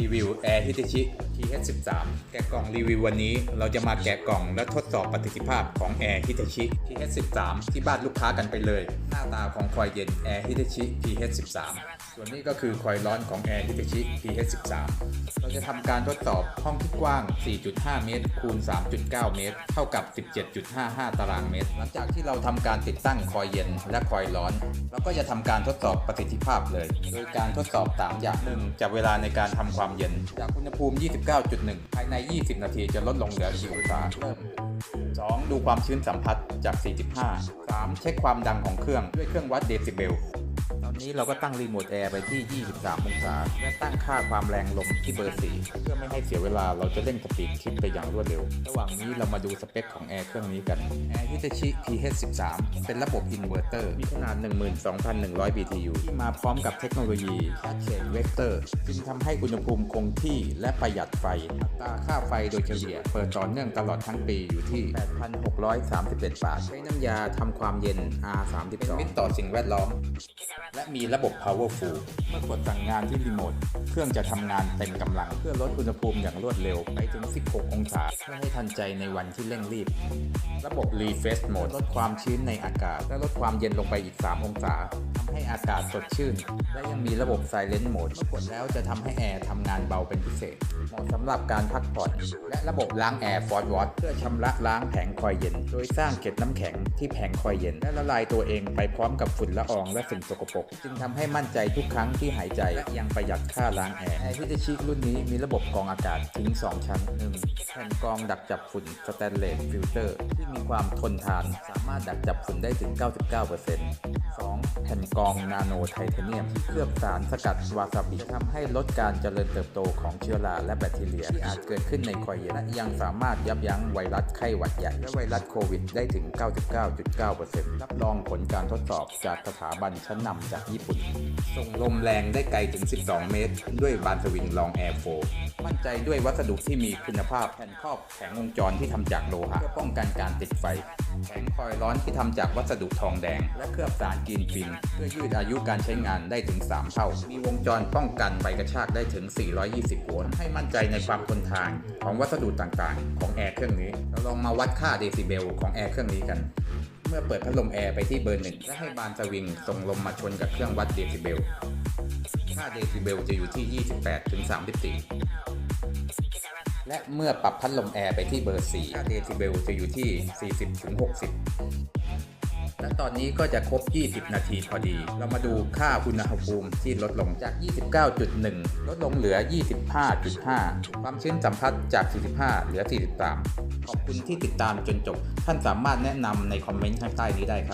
รีวิว Air Hitachi TH13 แกะกล่องรีวิววันนี้ เราจะมาแกะกล่องและทดสอบประสิทธิภาพของ Air Hitachi TH13 ที่บ้านลูกค้ากันไปเลย หน้าตาของคอยเย็น Air Hitachi TH13 ส่วนนี้ก็คือคอยร้อนของ Air Hitachi TH13 เราจะทำการทดสอบห้องที่กว้าง 4.5 เมตร คูณ 3.9 เมตร เท่ากับ 17.55 ตารางเมตร หลังจากที่เราทำการติดตั้งคอยเย็นและคอยร้อน เราก็จะทำการทดสอบประสิทธิภาพเลย โดยการทดสอบ 3 อย่างหนึ่งจับเวลาในการทำความเย็น จากอุณหภูมิ 29.1 ภายใน 20 นาทีจะลดลงเหลือ4องศาเริ่ม 2. ดูความชื้นสัมผัสจาก 45 3. เช็คความดังของเครื่องด้วยเครื่องวัดเดซิเบล นี้เราก็ตั้งรีโมทแอร์ไปที่ 23 องศา และตั้งค่าความแรงลมที่เบอร์ 4 เพื่อไม่ให้เสียเวลาเราจะเร่งสปีดคลิปไปอย่างรวดเร็ว ระหว่างนี้เรามาดูสเปคของแอร์เครื่องนี้กัน Air Hitachi TH13 เป็นระบบอินเวอร์เตอร์ มีขนาด 12,100 BTU ที่มาพร้อมกับเทคโนโลยี Cascade Vector จึงทำให้อุณหภูมิคงที่และประหยัดไฟอัตราค่าไฟโดยเฉลี่ยเปิดต่อเนื่องตลอดทั้งปีอยู่ที่ 8,631 บาท ใช้น้ำยาทำความเย็น R32 เป็นมิตรต่อสิ่งแวดล้อม และมีระบบ powerful เมื่อกดสั่งงานที่รีโมท เครื่องจะทำงานเต็มกำลังเพื่อลดอุณหภูมิอย่างรวดเร็ว ไปถึง 16 องศาเพื่อให้ทันใจในวันที่เร่งรีบ ระบบ refresh mode ลดความชื้นในอากาศ และลดความเย็นลงไปอีก 3 องศาทำให้อากาศสดชื่น และยังมีระบบ silent mode เมื่อกดแล้วจะทำให้แอร์ทำงานเบาเป็นพิเศษ เหมาะสำหรับการพักผ่อน และระบบล้างแอร์ Ford Wash เพื่อชำระล้างแผงคอยเย็น โดยสร้างเกล็ดน้ำแข็งที่แผงคอยเย็นและละลายตัวเองไปพร้อมกับฝุ่นละอองและสิ่งสกปรกจึงทำให้มั่นใจทุกครั้งที่หายใจยังประหยัดค่าล้างแอร์แอร์ฮิตาชิรุ่นนี้มีระบบกรองอากาศถึง 2 ชั้น 1. แผ่นกรองดักจับฝุ่นสแตนเลสฟิลเตอร์ที่มีความทนทาน สามารถดักจับฝุ่นได้ถึง 99% 2. แผ่นกรองนาโนไทเทเนียมเคลือบสารสกัดวาซาบิทำให้ลดการเจริญเติบโตของเชื้อราและแบคทีเรีย ที่อาจเกิดขึ้นในคอยเย็นและยังสามารถยับยั้งไวรัสไข้หวัดใหญ่ และไวรัสโควิดได้ถึง 99.9%รับรองผลการทดสอบจากสถาบันชั้นนำจากญี่ปุ่น ส่งลมแรงได้ไกลถึง 12 เมตร ด้วยบานสวิงลองแอร์โฟมั่นใจด้วยวัสดุที่มีคุณภาพแผ่นครอบแผงวงจรที่ทำจากโลหะเพื่อป้องกันการติดไฟ แผงคอยล์ร้อนที่ทำจากวัสดุทองแดง และเคลือบสารกรีนฟินเพื่อยืดอายุการใช้งานได้ถึง 3 เท่า มีวงจรป้องกันใบกระชากได้ถึง 420โวลต์ให้มั่นใจในความทนทานของวัสดุต่างๆ ของแอร์เครื่องนี้เราลองมาวัดค่าเดซิเบลของแอร์เครื่องนี้กัน เมื่อเปิดพัดลมแอร์ไปที่เบอร์หนึ่งและให้บานสวิงส่งลมมาชนกับเครื่องวัดเดซิเบล ค่าเดซิเบลจะอยู่ที่ 28ถึง34 และเมื่อปรับพัดลมแอร์ไปที่เบอร์4ค่าเดซิเบลจะอยู่ที่ 40ถึง60 และตอนนี้ก็จะครบ 20 นาทีพอดี เรามาดูค่าอุณหภูมิที่ลดลงจาก 29.1 ลดลงเหลือ 25.5 ความชื้นสัมผัสจาก 45 เหลือ 43 ขอบคุณที่ติดตามจนจบ ท่านสามารถแนะนำในคอมเมนต์ข้างใต้นี้ได้ครับ